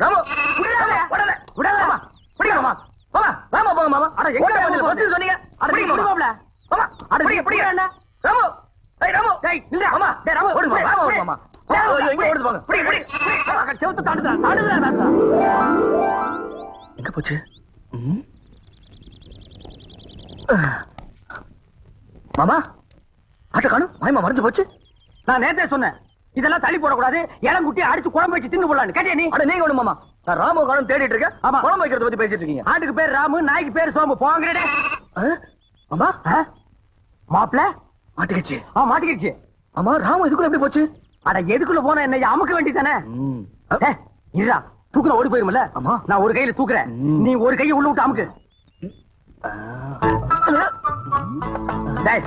ராமு விடாத விடாத விடாத. மாமா பிடிங்க மாமா. மாமா ராமா போங்க மாமா. அட, எங்க? பஸ்ஸுன்னு சொன்னீங்க. அட, பிடிங்க மாமா. மாமா அட, பிடிங்க பிடிங்க. விடுறா. ராமு ஏய் ராமு. டேய், நில்லுடா. மாமா டேய், ராமு, டேய், டேய். மாமா டேய், ஐயோ, எங்க ஓடுது பாங்க செவுத்து எங்க போச்சு? ம்? மாமா ஆட்ட காணும். மாயமா மறைஞ்சு போச்சு. நான் நேத்தே சொன்னேன். இதெல்லாம் தள்ளி போடக்கூடாது. இளங்குட்டி அடிச்சு குழம்பு வச்சு தின்னு போடலான்னு. கேட்டியா நீ? அட நீங்க ஒண்ணு மாமா நான் ராமு காணும் தேடிட்டு இருக்கேன். ஆமா. குழம்பு வைக்கிறத பத்தி பேசிட்டு இருக்கீங்க. ஆட்டுக்கு பேர் ராமு நாய்க்கு பேர் சோம்பு. போங்கடே ஆ? மாமா? மாப்பிள? மாட்டிக்கிச்சு. ஆ மாட்டிக்கிடுச்சு ஆமா ராமு இதுக்குள்ள எப்படி போச்சு? அட எதுக்குள்ள போனா என்ன? அமுக்க வேண்டியதானே. இருடா. தூக்குற ஓடி போயிருமில்ல? ஆமா. நான் ஒரு கையில தூக்குறேன். நீ ஒரு கையை உள்ள விட்டு அமுக்கு. டேய்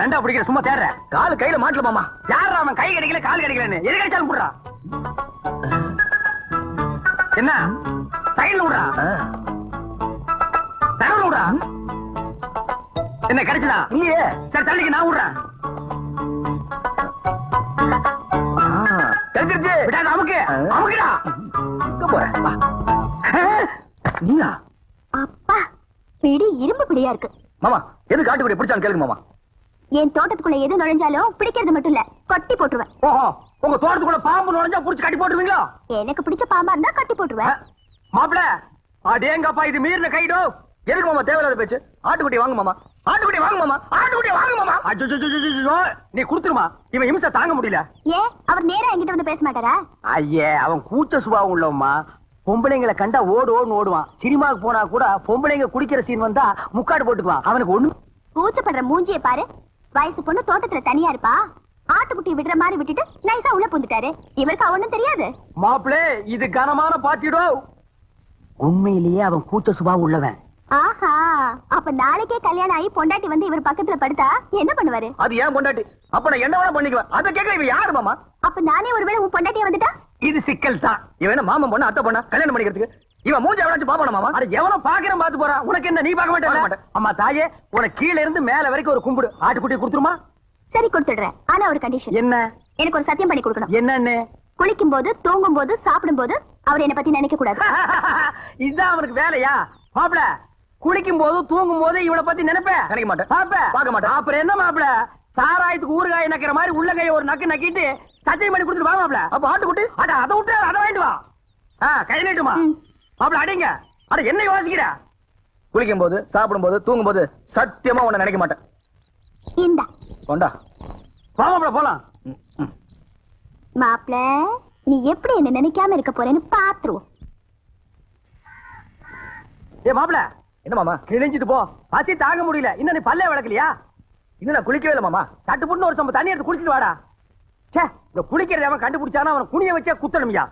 நண்டா பிடிக்கிற சும்மா தேடுற. காலு கையில மாட்டல மாமா. யாரா அவன் கை கிடைக்கல கால் கிடைக்கலன்னு? எது கிடைச்சாலும் போடுறா. என்ன? சைடுல விடுறா. தரவுல விடுறா. என்ன கிடைச்சதா? இல்லையே சரி தள்ளிக்கு நான் விடுறேன். ஆ, கிடைச்சிருச்சு. விடாத அமுக்கு. ஆ. அமுக்குடா. எங்க போற. வா. நீயா? அப்பா பிடி இரும்பு பிடியா இருக்கு. மாமா எது காட்டுக்குடி பிடிச்சான்னு கேளுங்க மாமா. என் தோட்டத்துக்குள்ள எது நுழைஞ்சாலும் பிடிக்கிறது மட்டும் இல்ல கொட்டி போட்டுருவேன். ஓஹோ உங்க தோட்டத்துக்குள்ள பாம்பு நுழைஞ்சா புடிச்சு கட்டி போட்டுருவீங்களா? எனக்கு பிடிச்ச பாம்பா இருந்தா கட்டி போட்டுருவேன். மாப்பிள அடேங்கப்பா இது மீறின கைடோ. எதுக்கு மாமா தேவையில்லாத பேச்சு? ஆட்டுக்குட்டி வாங்க மாமா. ஆட்டுக்குட்டி வாங்க மாமா. ஆட்டுக்குட்டி வாங்க மாமா. அச்சச்சச்சச்சச்சோ, நீ குடுத்துருமா. இவன் இம்சை தாங்க முடியல. ஏன் அவர் நேரா என்கிட்ட வந்து பேச மாட்டாரா? ஐயே அவன் கூச்ச சுபாவம் உள்ளவம்மா. பொம்பளைங்களை கண்டா ஓடு ஓடுன்னு ஓடுவான். சினிமாவுக்கு போனா கூட பொம்பளைங்க குடிக்கிற சீன் வந்தா முக்காடு போட்டுக்குவான். அவனுக்கு ஒண்ணு கூச்சப்படுற மூஞ்சிய பாரு. வயசு பொண்ணு தோட்டத்துல தனியா இருப்பா. ஆட்டுக்குட்டி விடுற மாதிரி விட்டுட்டு நைஸா உள்ள புந்துட்டாரு. இவருக்கு அவனும் தெரியாது. மாப்பிளே இது கனமான பாட்டிடோ. உண்மையிலேயே அவன் கூச்ச சுபாவம் உள்ளவன். ஆஹா அப்ப நாளைக்கே கல்யாணம் ஆகி பொண்டாட்டி வந்து இவர் பக்கத்துல படுத்தா என்ன பண்ணுவாரு? அது ஏன் பொண்டாட்டி? அப்ப நான் என்ன வேணா பண்ணிக்குவேன். அதை கேட்க இவன் யாரு மாமா? அப்ப நானே ஒருவேளை உன் பொண்டாட்டியா வந்துட்டா? இது சிக்கல் தான் இவன் மாமன் பொண்ணு அத்தை பொண்ணா? கல்யாணம் பண்ணிக்கிறதுக்கு? இவன் மூஞ்சி எவனாச்சும் பாப்பானா மாமா? அட எவனோ பாக்குறேன் பாத்து போறான் உனக்கு என்ன நீ பார்க்க பார்க்க மாட்டே மாட்டேன். அம்மா தாயே உனக்கு கீழ இருந்து மேல வரைக்கும் ஒரு கும்பிடு. ஆட்டுக்குட்டி கொடுத்துருமா? சரி கொடுத்துடுறேன். ஆனா ஒரு கண்டிஷன் என்ன? எனக்கு ஒரு சத்தியம் பண்ணி கொடுக்கணும். என்னன்னு? குளிக்கும் போது தூங்கும் போது சாப்பிடும் போது அவர் என்ன பத்தி நினைக்க கூடாது. இதுதான் அவனுக்கு வேலையா? மாப்பிள குளிக்கும் போது தூங்கும் போது இவனை பத்தி நினைப்பேன் நினைக்க மாட்டேன். பாப்ப பார்க்க மாட்டேன். அப்புறம் என்ன மாப்பிள? சாராயத்துக்கு ஊறுகாய் நக்கிற மாதிரி உள்ள கைய ஒரு நக்கு நக்கிட்டு சத்தியம் பண்ணி கொடுத்துட்டு வா மாப்பிள. அப்ப ஆட்டுக்குட்டி? அட அதை விட்டு அதை வாங்கிட்டு வா. கை நீட்டுமா? ம். மாப்பிள அடிங்க. அட என்ன யோசிக்கிற? குளிக்கும் போது சாப்பிடும் போது தூங்கும் போது சத்தியமா உன்னை நினைக்க மாட்டேன். இந்த. கொண்டா. வா மாப்பிள போலாம். ம், ம். மாப்ள நீ எப்படி என்ன நினைக்காம இருக்க போறேன்னு பாத்துருவோம். ஏ மாப்பிள. என்ன மாமா? கிழிஞ்சிட்டு போ. பசி தாங்க முடியல. இன்னும் நீ பல்லே விளக்கலையா? இன்னும் நான் குளிக்கவே இல்லை மாமா. தட்டு புட்டு ஒரு சம்ப தண்ணி எடுத்து குளிச்சிட்டு வாடா. ச்சே இந்த குளிக்கிறத அவன் கண்டுபிடிச்சானா? அவன் குனிய வச்சே குத்தணும்யா.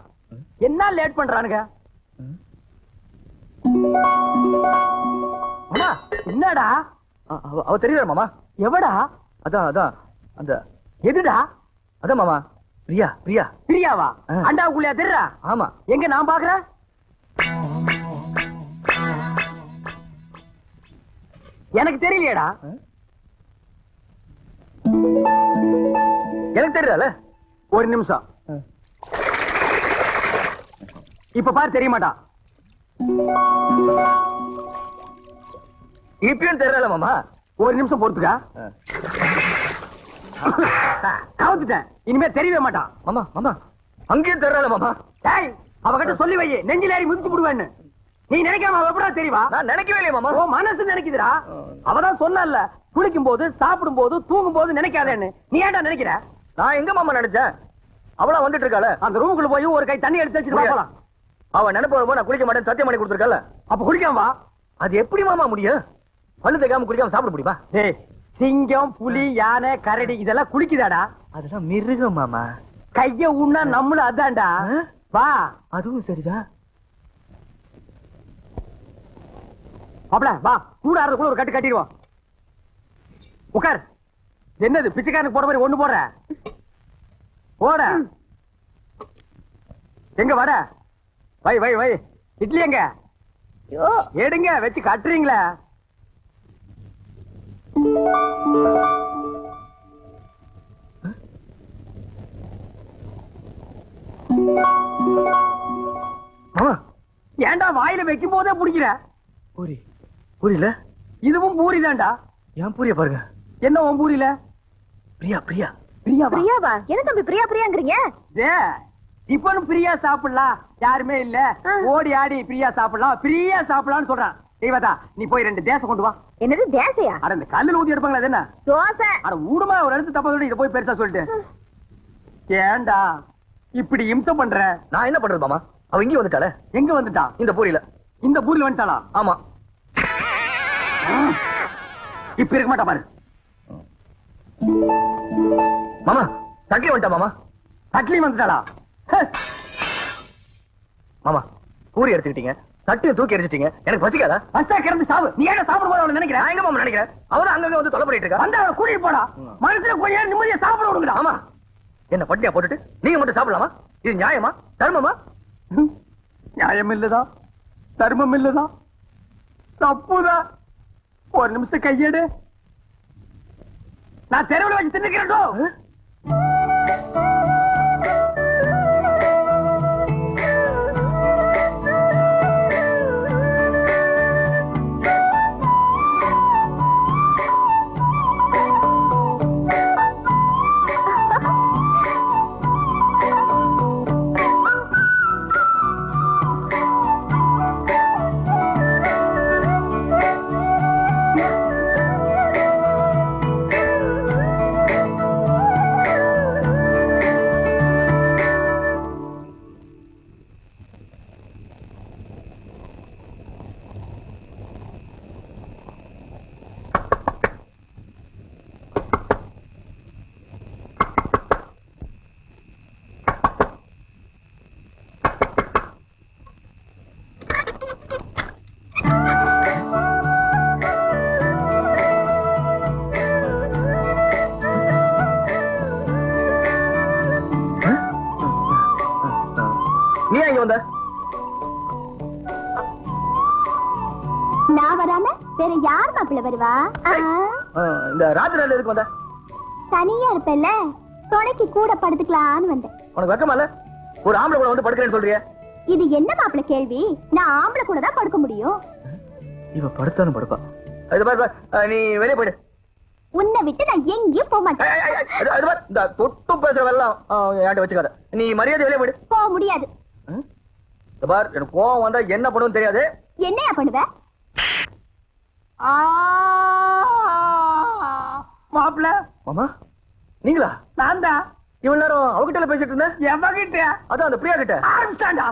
என்ன லேட் பண்றானுங்க? மாமா என்னடா? அவ- தெரியல மாமா? எவடா? அதான் அதான். அந்த எதுடா? அதான் மாமா. பிரியா பிரியா. பிரியாவா. அண்டாவுக்குள்ளயா தெரியறா ஆமா. எங்க நான் பாக்குறேன் எனக்கு தெரியலையேடா. எனக்கு தெரியல. ஒரு நிமிஷம். இப்ப பாரு தெரிய மாட்டான். இப்பயும் தெரியல மாமா. ஒரு நிமிஷம் பொறுத்துக்கா. கவுத்துட்டேன் இனிமே தெரியவே மாட்டான். மாமா மாமா. அங்கேயும் தெரியல மாமா. டேய் அவகிட்ட சொல்லி வை. நெஞ்சில ஏறி மிதிச்சு விடுவேன்னு. நீ நினைக்காம அவ எப்படா தெரியவா நான் நினைக்கவே இல்லையே மாமா. உன் மனசு நினைக்குதுடா. அவதான் சொன்னல குளிக்கும் போது சாப்பிடும் போது தூங்கும் போது நினைக்காதேன்னு. நீ ஏன்டா நினைக்கிற? நான் எங்க மாமா நினைச்சேன்? அவளா வந்துட்டு இருக்காள. அந்த ரூமுக்குள்ள போய் ஒரு கை தண்ணி எடுத்து வச்சுட்டு வா போலாம் அவ நினைப்பு வரும்போது நான் குளிக்க மாட்டேன் சத்தியம் பண்ணி கொடுத்துருக்கல. அப்ப குளிக்காம வா. அது எப்படி மாமா முடியும்? பல்லு தேக்காம குளிக்காம சாப்பிட முடியுமா? டேய் சிங்கம் புலி யானை கரடி இதெல்லாம் குளிக்குதாடா அதெல்லாம் மிருகம் மாமா. கைய உண்ணா நம்மளும் அதான்டா? வா. அதுவும் சரிதான் மாப்ள வா. சூடாறதுக்குள்ள ஒரு கட்டு கட்டிடுவோம். உட்கார். என்னது பிச்சைக்காரனுக்கு போற மாதிரி ஒண்ணு போடுற? போட. எங்க வட? வை வை வை. இட்லி எங்க? எடுங்க வச்சு கட்டுறீங்களா? வாயில வைக்கும் போதே பிடிக்கிற? பூரி. புரியல? இதுவும் பூரி தான்டா ஏன் பூரிய பாருங்க? என்ன உன் பூரியில? பிரியா பிரியா. பிரியாவா? பிரியாவா? என்ன தம்பி பிரியா பிரியாங்கிறீங்க? டே, டிபனும் பிரியா சாப்பிடலாம். யாருமே இல்ல. ஓடி ஆடி பிரியா சாப்பிடலாம். பிரியா சாப்பிடலாம்னு சொல்றான். தெய்வதா நீ போய் ரெண்டு தேசம் கொண்டு வா. என்னது தேசையா? அட இந்த கல்லுல ஊத்தி எடுப்பாங்களா என்ன? தோசை. அட ஊடுமா ஒரு இடத்து தப்பா சொல்லி இதை போய் பெருசா சொல்லிட்டு ஏன்டா இப்படி இம்சை பண்ற? நான் என்ன பண்றது மாமா? அவ இங்கே வந்துட்டாளே. எங்க வந்துட்டா? இந்த பூரியில. இந்த பூரில வந்துட்டாளா? ஆமா. இப்ப இருக்க மாட்டா பாரு. மாமா தக்கி வந்துட்டா மாமா? தட்லி வந்துட்டாளா? மாமா பூரி எடுத்துக்கிட்டீங்க. தட்டியை தூக்கி எரிச்சிட்டீங்க. எனக்கு பசிக்காதா? பஸ்டா கிளம்பி சாவு. நீ ஏன் சாப்பிடும் போது அவளை நினைக்கிறேன் நான் எங்க மாமா நினைக்கிறேன்? அவதான் அங்கங்க வந்து தொலை பண்ணிட்டு இருக்கா அவளை கூட்டிட்டு போடா. மனசுல கொஞ்ச நேரம் நிம்மதியா சாப்பிட விடுங்கடா. ஆமா. என்ன பட்டியா போட்டுட்டு? நீங்க மட்டும் சாப்பிடலாமா? இது நியாயமா? தர்மமா. நியாயம் இல்லதா தர்மம் இல்லதா தப்புதான் ஒரு நிமிஷம் கையெடு. நான் தெருவில் வச்சு தின்னுக்கிறேன் நீ ஏன் இங்க வந்த? நான் வராம வேற யார் மாப்பிள்ள வருவா? இந்த ராத்திரி எதுக்கு வந்த? தனியா இருப்பேல்ல? துணைக்கு கூட படுத்துக்கலான்னு வந்தேன். உனக்கு வெக்கமா இல்ல? ஒரு ஆம்பளை கூட வந்து படுக்கிறேன்னு சொல்றிய. இது என்ன மாப்பிள்ள கேள்வி? நான் ஆம்பளை கூட தான் படுக்க முடியும். இவ படுத்தாலும் படுப்பா. இது பாரு, நீ வெளியே போயிடு. உன்னை விட்டு நான் எங்கேயும் போக மாட்டேன். தொட்டு பேசுற வெள்ளம் என்கிட்ட வச்சுக்காத. நீ மரியாதை வெளியே போயிடு. போக முடியாது. பார் எனக்கு கோவம் வந்தா என்ன பண்ணுன்னு தெரியாது. என்னையா பண்ணுவ? மாப்பிள்ள. மாமா நீங்களா? நான் தான். இவ்வளவு நேரம் அவகிட்ட பேசிட்டு இருந்தேன். எவகிட்ட? அதான் அந்த பிரியா கிட்ட ஆரம்பிச்சாண்டா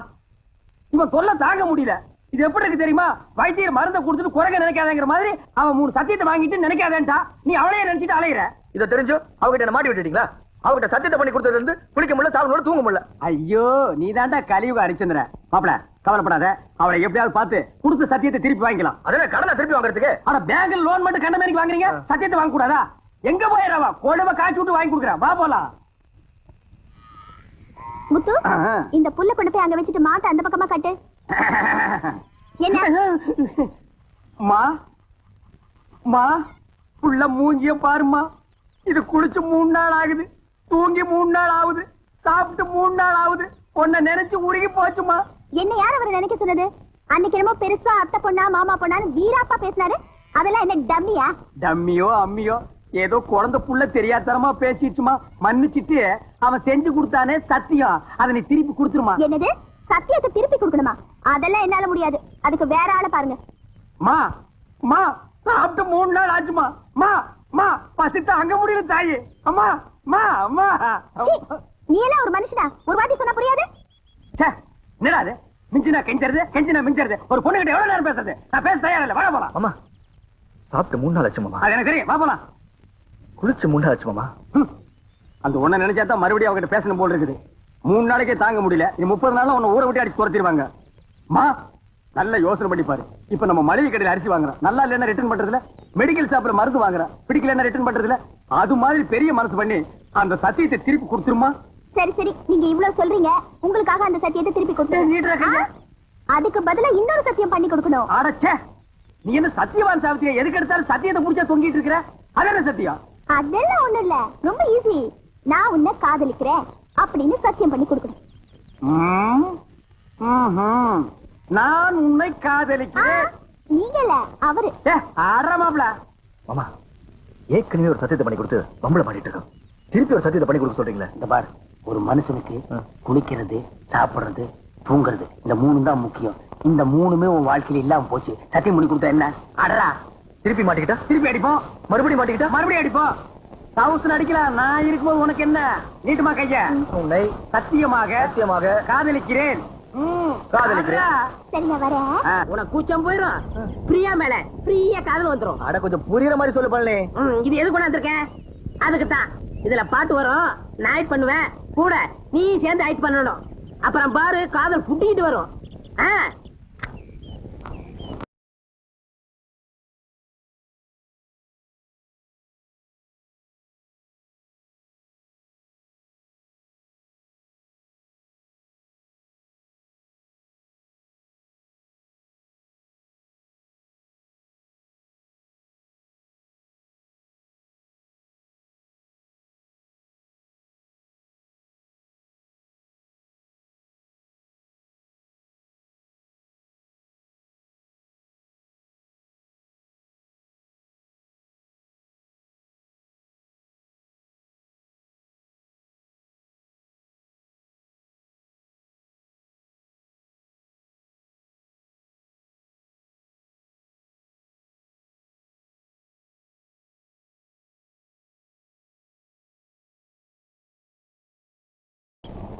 இவன் தொல்லை தாங்க முடியல. இது எப்படி இருக்கு தெரியுமா? வைத்தியர் மருந்தை கொடுத்துட்டு குறைக்க நினைக்காதங்கிற மாதிரி அவன் மூணு சத்தியத்தை வாங்கிட்டு நினைக்காதேன்டா நீ அவளையே நினைச்சிட்டு அலையிற. இதை தெரிஞ்சு அவகிட்ட என்ன மாட்டி விட்டுட்டீங்களா? அவகிட்ட சத்தியத்தை பண்ணி கொடுத்ததுல இருந்து குளிக்க முடியல சாப்பிட தூங்க முடியல. ஐயோ நீ தாண்டா கலியுக அரிச்சந்திர. மாப்பிள கவலைப்படாத. அவளை எப்படியாவது பார்த்து கொடுத்த சத்தியத்தை திருப்பி வாங்கிக்கலாம். அதே கடனை திருப்பி வாங்குறதுக்கு? ஆனா பேங்க்ல லோன் மட்டும் கண்ட மாதிரி வாங்குறீங்க. சத்தியத்தை வாங்க கூடாதா எங்க போயிடவா கொழுவ காய்ச்சி விட்டு வாங்கி கொடுக்குறேன். வா போலாம். முத்து. இந்த புல்ல கொண்டு போய் அங்க வச்சுட்டு மாத்த அந்த பக்கமா கட்டு. என்ன? மா மா புள்ள மூஞ்சிய பாருமா இது குளிச்சு மூணு நாள் ஆகுது. தூங்கி மூணு நாள் ஆகுது சாப்பிட்டு மூணு நாள் ஆகுது. உன்னை நினைச்சு உருகி போச்சுமா? என்ன யார் அவரை நினைக்க சொன்னது? அன்னைக்கு என்னமோ பெருசா அத்தை பொண்ணா மாமா பொண்ணான்னு வீராப்பா பேசினாரு. அதெல்லாம் என்ன டம்மியா? டம்மியோ அம்மியோ ஏதோ குழந்தை புள்ள தெரியாதனமா பேசிடுச்சுமா? மன்னிச்சிட்டு அவன் செஞ்சு கொடுத்தானே சத்தியம். அதை நீ திருப்பி கொடுத்துருமா? என்னது? சத்தியத்தை திருப்பி கொடுக்கணுமா? அதெல்லாம் என்னால முடியாது. அதுக்கு வேற ஆளை பாருங்க. மா மா சாப்பிட்டு மூணு நாள் ஆச்சுமா? மா மா பசித்து அங்க முடியல தாயி. அம்மா. மா அம்மா சீ, நீ எல்லாம் ஒரு மனுஷனா? ஒரு வாட்டி சொன்னா புரியாது? என்னடா அது மிஞ்சினா கெஞ்சறது கெஞ்சினா மிஞ்சறது. ஒரு பொண்ணு கிட்ட எவ்வளவு நேரம் பேசுறது? நான் பேச தயாரில்ல வர போலாம். மாமா சாப்பிட்டு மூணு நாள் ஆச்சு மாமா. அது எனக்கு தெரியும். வா போலாம். குளிச்சு மூணு நாள் ஆச்சு மாமா. அந்த ஒண்ண நினைச்சா தான் மறுபடியும் அவகிட்ட பேசணும் போல் இருக்குது. மூணு நாளைக்கே தாங்க முடியல. இது முப்பது நாள் உன்னை ஊரை விட்டு அடிச்சு துரத்திடுவாங்க. மா நல்ல யோசனை பண்ணி பாரு. இப்ப நம்ம மளிகை கடையில் அரிசி வாங்குறோம். நல்லா இல்லைன்னா ரிட்டர்ன் பண்றதுல? மெடிக்கல் ஷாப்ல மருந்து வாங்குறோம். பிடிக்கலன்னா ரிட்டர்ன் பண்றதுல? அது மாதிரி பெரிய மனசு பண்ணி அந்த சத்தியத்தை திருப்பி கொடுத்துருமா? சரி சரி. நீங்க இவ்வளவு சொல்றீங்க. உங்களுக்காக அந்த சத்தியத்தை திருப்பி. கொடுத்து அதுக்கு பதிலா இன்னொரு சத்தியம் பண்ணி கொடுக்கணும். அடச்சே நீ என்ன சத்தியவான் சாவித்தியா எதுக்கு எடுத்தாலும் சத்தியத்தை முடிச்சா தொங்கிட்டு இருக்கிற? அது என்ன சத்தியம்? அதெல்லாம் ஒண்ணும் இல்ல. ரொம்ப ஈஸி நான் உன்னை காதலிக்கிறேன் அப்படின்னு சத்தியம் பண்ணி கொடுக்கணும். நான் உன்னை காதலிக்கிறேன். நீங்கல்ல அவரு. மாப்ள மாமா ஏற்கனவே ஒரு சத்தியத்தை பண்ணி கொடுத்து பம்பளை பண்ணிட்டு இருக்கோம். திருப்பி ஒரு சத்தியத்தை பண்ணி கொடுக்க சொல்றீங்களே? இந்த பார் ஒரு மனுஷனுக்கு. குளிக்கிறது சாப்பிடுறது தூங்குறது இந்த மூணு தான் முக்கியம். இந்த மூணுமே உன் வாழ்க்கையில இல்லாம போச்சு. சத்தியம் பண்ணி கொடுத்தா என்ன? அடரா திருப்பி மாட்டிக்கிட்டா? திருப்பி அடிப்போம். மறுபடியும் மாட்டிக்கிட்டா? மறுபடியும் அடிப்போம். தவுசன் அடிக்கலாம். நான் இருக்கும்போது உனக்கு என்ன? நீட்டுமா கைய? உன்னை சத்தியமாக சத்தியமாக காதலிக்கிறேன். கூச்சம் போயிரும். பிரியா மேல ஃப்ரீயா காதல் வந்துரும். அட கொஞ்சம் புரியுற மாதிரி சொல்லு பண்ணலே இது எது கொண்டாந்துருக்கேன் அதுக்கு தான் இதுல பாட்டு வரும். நான் ஆக்ட் பண்ணுவேன். கூட நீ சேர்ந்து ஆக்ட் பண்ணணும். அப்புறம் பாரு காதல் புட்டிக்கிட்டு வரும்.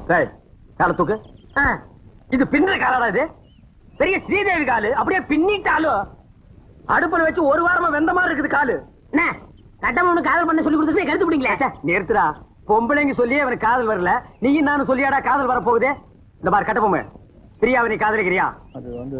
டேய், காலை தூக்கு. இது பின்னுற காலடா இது? பெரிய ஸ்ரீதேவி காலு. அப்படியே பின்னிட்டாலும் அடுப்புல வச்சு ஒரு வாரமா வெந்த மாதிரி இருக்குது காலு. என்ன? கட்டமனு காதல் பண்ண சொல்லி கொடுத்துட்டு கருத்து பிடிங்களா நிறுத்துடா பொம்பளைங்க சொல்லியே அவனுக்கு காதல் வரல. நீயும் நானும் சொல்லியாடா காதல் வர போகுதே இந்த பாரு கட்டபொம்மை பிரியா அவனை காதலிக்கிறியா? அது வந்து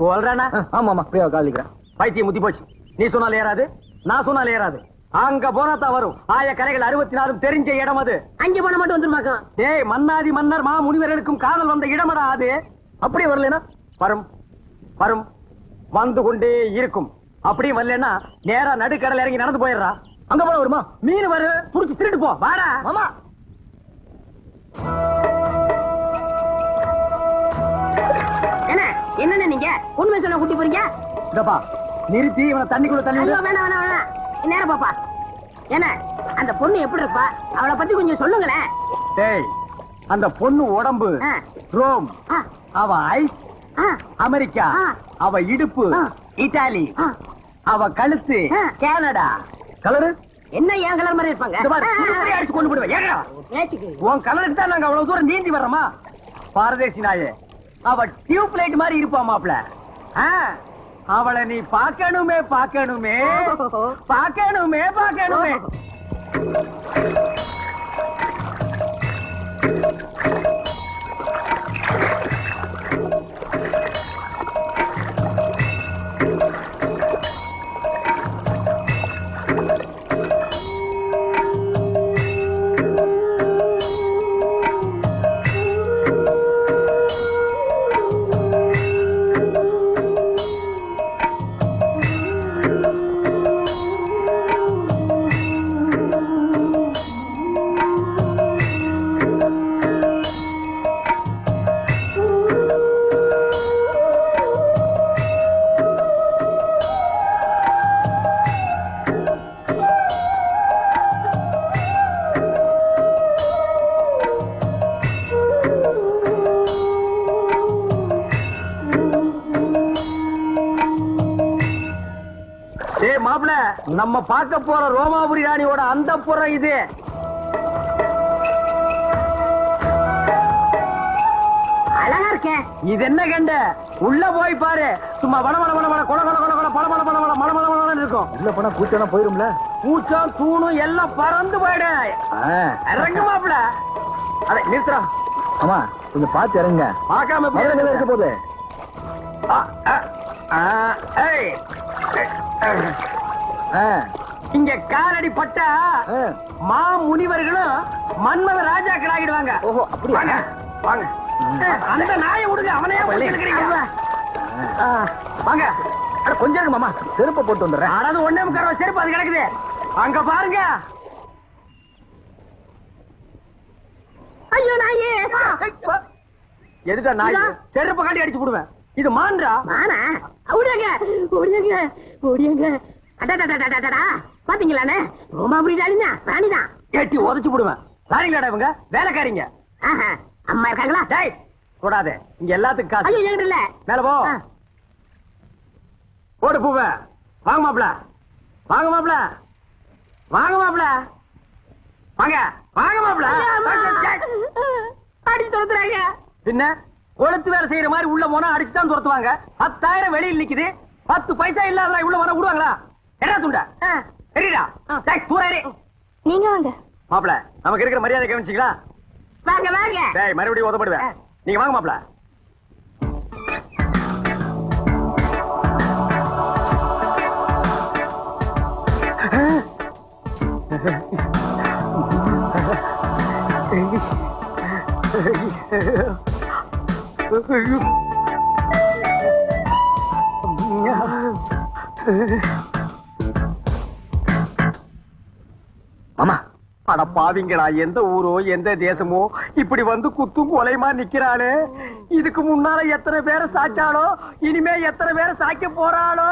சொல்றேனா? ஆமா ஆமா பிரியாவை காதலிக்கிறேன். பைத்தியம் முத்தி போச்சு. நீ சொன்னாலும் ஏறாது நான் சொன்னாலும் ஏறாது. அங்க போனா தான் வரும். ஆய கரைகள் அறுபத்தி நாலும் தெரிஞ்ச இடம் அது. அங்க போன மட்டும் வந்துருமாக்கும் டேய் மன்னாதி மன்னர் மா முனிவர்களுக்கும் காதல் வந்த இடமடா அது. அப்படியே வரலனா? வரும் வரும் வந்து கொண்டே இருக்கும். அப்படியே வரலன்னா நேரா நடுக்கடல் இறங்கி நடந்து போயிடுறா. அங்க போன வருமா? மீன் வரு புடிச்சு திருட்டு போ. வாடா. மாமா. என்ன? என்னன்னு நீங்க? உண்மை சொல்ல கூட்டி போறீங்க? இதப்பா நிறுத்தி இவனை தண்ணிக்குள்ள தள்ளி விடு. வேணாம் வேணாம் வேணாம். நேரம் பாப்பா. என்ன அந்த பொண்ணு எப்படி இருப்பா? அவளை பத்தி கொஞ்சம் சொல்லுங்களேன். டேய் அந்த பொண்ணு உடம்பு. ரோம். அவ ஐஸ் ஆ, அமெரிக்கா. அவ இடுப்பு. இட்டாலி. அவ கழுத்து. கனடா. கலரு? என்ன ஏன் கலர் மாதிரி இருப்பாங்க? அடிச்சு கொண்டு போடுவேன். உன் கலருக்கு தான் நாங்க அவ்வளவு தூரம் நீந்தி வர்றோமா? பாரதேசி நாயே. அவ டியூப் லைட் மாதிரி இருப்பா மாப்ள ஆ, அவளை நீ பார்க்கணுமே பார்க்கணுமே. பார்க்கணுமே பார்க்கணுமே. நம்ம பார்க்க போற ரோமாபுரி ராணியோட அந்த புறம் இது. அழகா இருக்கேன். இது என்ன கண்ட? உள்ள போய் பாரு. சும்மா வட வட வட வட கொல கொல கொல கொல பட பட பட பட மல மல மலன்னு இருக்கும். உள்ள போனா கூச்சம்னா போயிரும்ல? பூச்சம் தூணும் எல்லாம் பறந்து போயிடு. இறங்கு மாப்ள அட நிறுத்துறா ஆமா கொஞ்சம் பார்த்து இறங்க பார்க்காம முதல்ல இருக்க? போகுது ஆ, ஆ, ஆ, ஏய். ஆ, இங்க காலடி பட்டா. மா முனிவர்களும் மன்மத ராஜாக்கள் ஆகிடுவாங்க ஓஹோ, அப்படியா? வாங்க வாங்க. அந்த நாயை விடுங்க அவனையே. ஆ, வாங்க. அட கொஞ்சம் இருங்க மாமா. செருப்பை போட்டு வந்துடுறேன். அதாவது ஒண்ணே முக்கால் செருப்பு அது கிடக்குது. அங்க பாருங்க. ஐயோ நாயே. எதுக்கா நாய். செருப்பு காட்டி அடிச்சு விடுவேன். இது மான்றா? மானா? ஓடியாங்க ஓடியாங்க ஓடியாங்க. பாத்தீங்களாண்ணே? ரோமாபுரி ராணினா ராணிதான். கேட்டி உதச்சு போடுவேன். ராணிங்களாடா இவங்க? வேலைக்காரிங்க. அம்மா இருக்காங்களா? டேய் இங்க எல்லாத்துக்கும் காசு. இல்ல. மேல போ. போடு பூவ. வாங்க மாப்ள வாங்க மாப்ள வாங்க மாப்ள வாங்க. வாங்க மாப்ள அடி தொடுத்துறாங்க பின்ன கொளுத்து வேலை செய்யற மாதிரி உள்ள போனா அடிச்சு தான் துரத்துவாங்க. பத்தாயிரம் வெளியில் நிக்குது. பத்து பைசா இல்லாத உள்ள போனா விடுவாங்களா என்ன துண்ட. சரிடா டேய் தூரே நீங்க வாங்க. மாப்ள நமக்கு இருக்கிற மரியாதை கவனிச்சிங்களா? வாங்க வாங்க. டேய் மறுபடியும் உதப்படுவேன். நீங்க வாங்க மாப்ள மாமா அட பாவிங்களா எந்த ஊரோ எந்த தேசமோ? இப்படி வந்து குத்தும் கொலைமா நிக்கிறாளே. இதுக்கு முன்னால எத்தனை பேரை சாச்சாளோ? இனிமே எத்தனை பேரை சாய்க்க போறாளோ.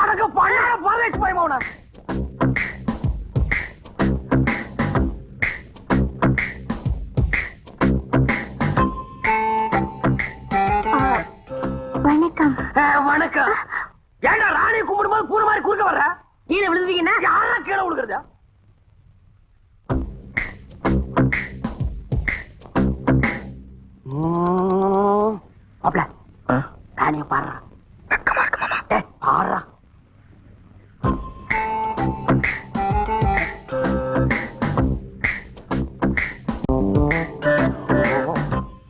அடக்க பண்ணாட பரதேஷ் பயமோன வணக்கம். வணக்கம். ஏன்டா ராணி கும்பிடும்போது பூர மாதிரி குறுக்க வர்ற? கீழே விழுந்தீங்கன்னா யாரா கீழே விழுகிறதா? மாப்ள. ராணிய பாடுறா. வெக்கமா இருக்கு மாமா. ஏய், பாடுறா.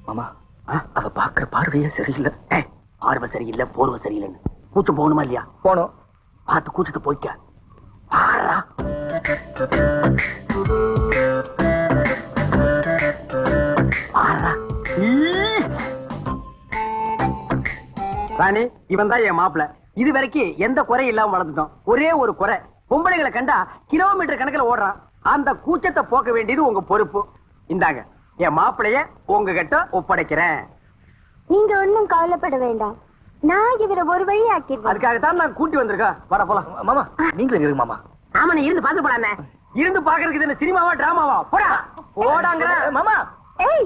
மாமா அவ பாக்குற பார்வையே சரியில்லை. ஏய், பார்வை சரியில்லை போர்வை சரியில்லைன்னு. கூச்சம் போகணுமா இல்லையா? போனோம் பார்த்து கூச்சத்தை போய்க்க. பாடுறா. ராணி இவன் தான் என் மாப்பிள. இது வரைக்கும் எந்த குறையும் இல்லாம வளர்ந்துட்டோம். ஒரே ஒரு குறை. பொம்பளைகளை கண்டா கிலோமீட்டர் கணக்குல ஓடுறான். அந்த கூச்சத்தை போக்க வேண்டியது உங்க பொறுப்பு. இந்தாங்க என் மாப்பிளைய உங்ககிட்ட ஒப்படைக்கிறேன். நீங்க ஒண்ணும் கவலைப்பட வேண்டாம். நான் இவரை ஒரு வழி ஆக்கிடுவேன் அதுக்காகத்தான் நான் கூட்டி வந்திருக்கேன் வர போலாம். மாமா நீங்களும் இருங்க மாமா. ஆமா நீ இருந்து பாத்து போடாமே இருந்து பாக்குறதுக்கு இது என்ன சினிமாவா டிராமாவா? போடா. போடாங்கிற மாமா. ஏய்